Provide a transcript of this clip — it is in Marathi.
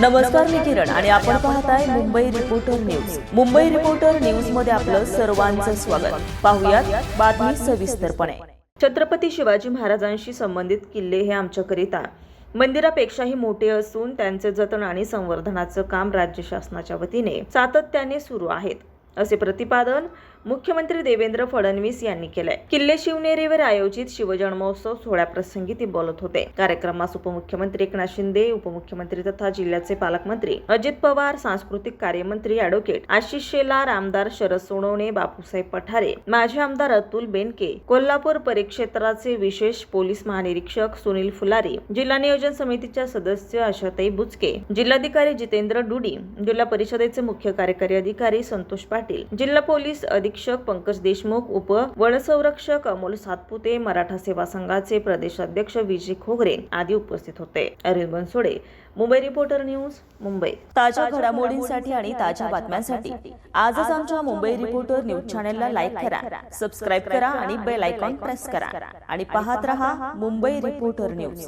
नमस्कार मी किरण आणि आपण पाहताय Mumbai reporter news Mumbai reporter न्यूजमध्ये आपलं सर्वांचं स्वागत. पाहुयात बातमी सविस्तरपणे. छत्रपती शिवाजी महाराजांशी संबंधित किल्ले हे आमच्याकरिता मंदिरापेक्षाही मोठे असून त्यांचे जतन आणि संवर्धनाचं काम राज्य शासनाच्या वतीने सातत्याने सुरू आहेत. असे प्रतिपादन मुख्यमंत्री देवेंद्र फडणवीस यांनी केलंय. किल्ले शिवनेरीवर आयोजित शिवजन्मोत्सव सोहळ्याप्रसंगी ते बोलत होते. कार्यक्रमास उपमुख्यमंत्री एकनाथ शिंदे उपमुख्यमंत्री तथा जिल्ह्याचे पालकमंत्री अजित पवार सांस्कृतिक कार्यमंत्री अॅडव्होकेट आशिष शेलार आमदार शरद सोनवणे बापूसाहेब पठारे माजी आमदार अतुल बेनके कोल्हापूर परिक्षेत्राचे विशेष पोलीस महानिरीक्षक सुनील फुलारी जिल्हा नियोजन समितीच्या सदस्य आशाताई बुचके जिल्हाधिकारी जितेंद्र डुडी जिल्हा परिषदेचे मुख्य कार्यकारी अधिकारी संतोष पाटील जिल्हा पोलीस अधीक्षक पंकज देशमुख उप वनसंरक्षक अमोल सातपुते मराठा सेवा संघाचे प्रदेशाध्यक्ष विजय खोगरे आदी उपस्थित होते. Aril Bansode Mumbai reporter news Mumbai. ताज्या घडामोडींसाठी आणि ताज्या बातम्यांसाठी आजच आमच्या मुंबई रिपोर्टर न्यूज चॅनलला लाईक करा सबस्क्राईब करा आणि बेल आयकॉन प्रेस करा. आणि पाहत रहा मुंबई रिपोर्टर न्यूज.